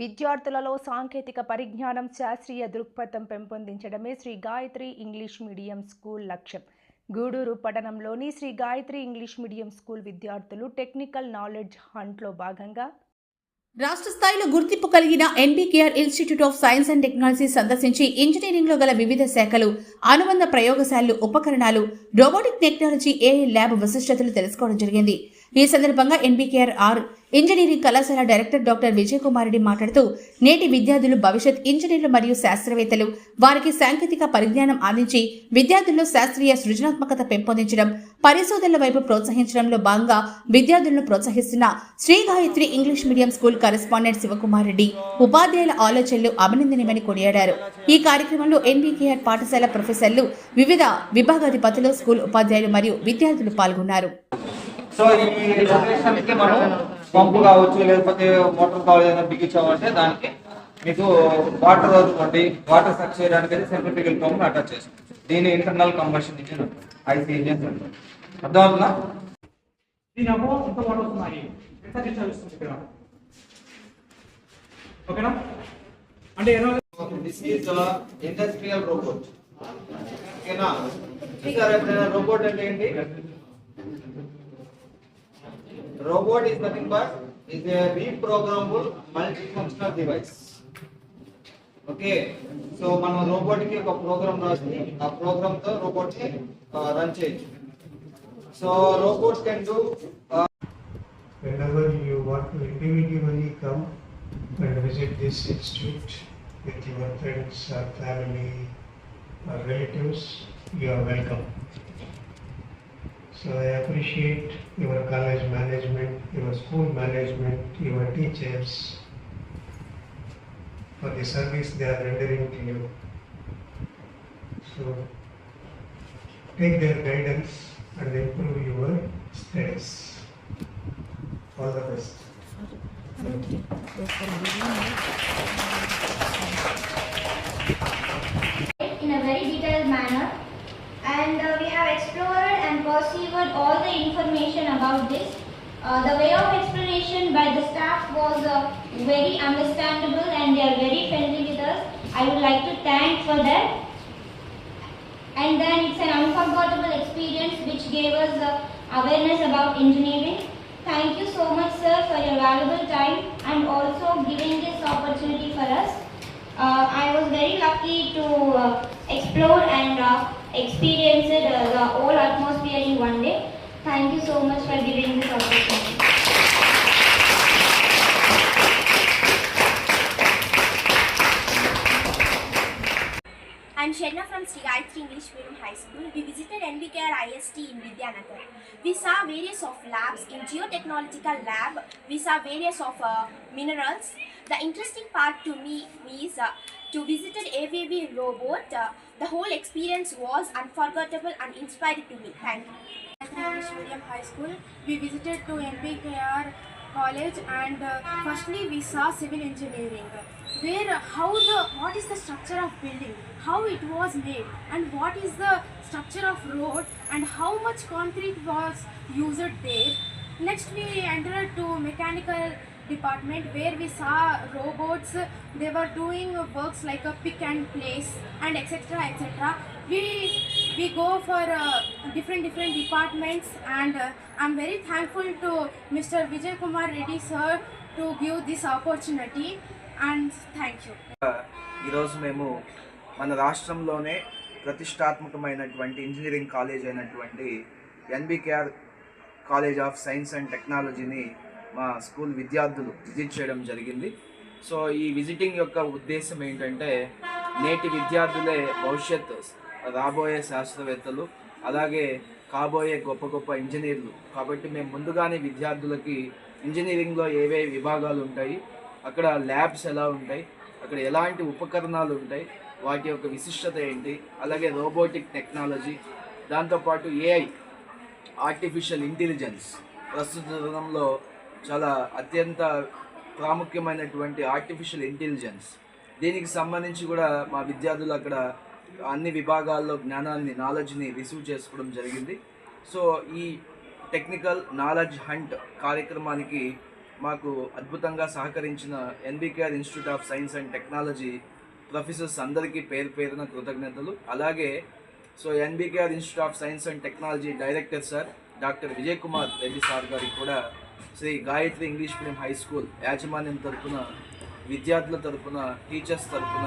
విద్యార్థులలో సాంకేతిక పరిజ్ఞానం శాస్త్రీయ దృక్పథం పెంపొందించడమే Sri Gayatri English medium school లక్ష్యం. గూడూరు పట్టణంలోని Sri Gayatri English medium school విద్యార్థులు టెక్నికల్ నాలెడ్జ్ హంట్లో భాగంగా రాష్ట్ర స్థాయిలో గుర్తింపు కలిగిన NBKR institute of science and technology సందర్శించి ఇంజనీరింగ్లో గల వివిధ శాఖలు అనుబంధ ప్రయోగశాలలు ఉపకరణాలు రోబోటిక్ టెక్నాలజీ ఏఐ ల్యాబ్ విశిష్టతలు తెలుసుకోవడం జరిగింది. ఈ సందర్భంగా ఎన్బికేఆర్ ఆర్ ఇంజనీరింగ్ కళాశాల డైరెక్టర్ డాక్టర్ విజయ్ కుమార్ రెడ్డి మాట్లాడుతూ నేటి విద్యార్థులు భవిష్యత్ ఇంజనీర్లు మరియు శాస్త్రవేత్తలు వారికి సాంకేతిక పరిజ్ఞానం అందించి విద్యార్థుల్లో శాస్త్రీయ సృజనాత్మకత పెంపొందించడం పరిశోధనల వైపు ప్రోత్సహించడంలో భాగంగా విద్యార్థులను ప్రోత్సహిస్తున్న Sri Gayatri English medium school correspondent Sivakumar Reddy ఉపాధ్యాయుల ఆలోచనలు అభినందనీయమని కొనియాడారు ఈ కార్యక్రమంలో ఎన్బికేఆర్ పాఠశాల ప్రొఫెసర్లు వివిధ విభాగాధిపతులు స్కూల్ ఉపాధ్యాయులు మరియు విద్యార్థులు పాల్గొన్నారు. సో ఈ లొకేషన్కి మనం పంపు కావచ్చు లేకపోతే మోటార్ కావాలి ఏదైనా బిగించామంటే దానికి మీకు వాటర్ అనుకోండి వాటర్ సక్ చేయడానికి అయితే సెంట్రిఫికల్ పంప్ అటాచ్ చేస్తాం. దీని internal combustion engine IC engine అంటారు అర్థమవుతుందా? దీని అమౌంట్ ఎంత మోడల్స్ ఉన్నాయి. ఎంత చదివిస్తుంది ఇక్కడ? ఓకేనా? అంటే ఎలా దిస్ ఈజ్ ఇండస్ట్రియల్ రోబోట్. ఓకేనా? చూసారా ఎప్పుడైనా రోబోట్ అంటే ఏంటి? Robot is nothing but is a reprogrammable multifunctional device. Okay so మనం రోబోట్కి ఒక ప్రోగ్రామ్ రాసి ఆ ప్రోగ్రామ్తో రోబోట్ని రన్ చేయొచ్చు so robot can do whenever you want to individually come and visit this institute with your friends or family or relatives, you are welcome. So I appreciate your college management, your school management, your teachers for the service they are rendering to you. So take their guidance and improve your studies. All the best. in a very detailed manner and uh, we have perceived all the information about this. Uh, the way of explanation by the staff was uh, very understandable and they are very friendly with us. I would like to thank for that. And then it's an unforgettable experience which gave us uh, awareness about engineering. Thank you so much sir for your valuable time and also giving this opportunity for us. Uh, I was very lucky to uh, explore and experienced uh, the whole atmosphere in one day. Thank you so much for giving this opportunity. Sri Gayatri English Medium High School. We visited NBKR IST in Vidyanagar. We saw various of labs. In geotechnological lab, we saw various of uh, minerals. The interesting part to me is uh, to visited AVB robot. Uh, the whole experience was unforgettable and inspiring to me. Thank you. English Medium High School. We visited to MPKR College and uh, firstly we saw civil engineering where how the what is the structure of building? How it was made? And what is the structure of road? And how much concrete was used there? Next we entered to mechanical department where we saw robots. They were doing works like a pick and place and etc etc we we go for uh, different different departments and uh, i'm very thankful to mr vijay kumar reddy sir to give this opportunity and thank you. ఈరోజు మేము మన రాష్ట్రంలోనే ప్రతిష్టాత్మకమైనటువంటి engineering college అయినటువంటి NBKR college of science and టెక్నాలజీని మా school విద్యార్థులు visit చేయడం జరిగింది. సో ఈ విజిటింగ్ యొక్క ఉద్దేశం ఏంటంటే నేటి విద్యార్థులే భవిష్యత్ రాబోయే శాస్త్రవేత్తలు అలాగే కాబోయే గొప్ప గొప్ప ఇంజనీర్లు. కాబట్టి మేము ముందుగానే విద్యార్థులకి ఇంజనీరింగ్లో ఏవే విభాగాలు ఉంటాయి అక్కడ ల్యాబ్స్ ఎలా ఉంటాయి? అక్కడ ఎలాంటి ఉపకరణాలు ఉంటాయి? వాటి యొక్క విశిష్టత ఏంటి? అలాగే రోబోటిక్ టెక్నాలజీ దాంతోపాటు ఏఐ ఆర్టిఫిషియల్ ఇంటెలిజెన్స్ ప్రస్తుత తరుణంలో చాలా అత్యంత ప్రాముఖ్యమైనటువంటి ఆర్టిఫిషియల్ ఇంటెలిజెన్స్ దీనికి సంబంధించి కూడా మా విద్యార్థులు అక్కడ అన్ని విభాగాల్లో జ్ఞానాన్ని నాలెడ్జ్ని రిసీవ్ చేసుకోవడం జరిగింది. సో ఈ టెక్నికల్ నాలెడ్జ్ హంట్ కార్యక్రమానికి మాకు అద్భుతంగా సహకరించిన NBKR institute of science and technology professors అందరికీ పేరు పేరున కృతజ్ఞతలు. అలాగే so NBKR institute of science and technology director sir doctor Vijay Kumar Reddy sir గారికి కూడా Sri Gayatri English medium high school యాజమాన్యం తరపున విద్యార్థుల తరపున టీచర్స్ తరపున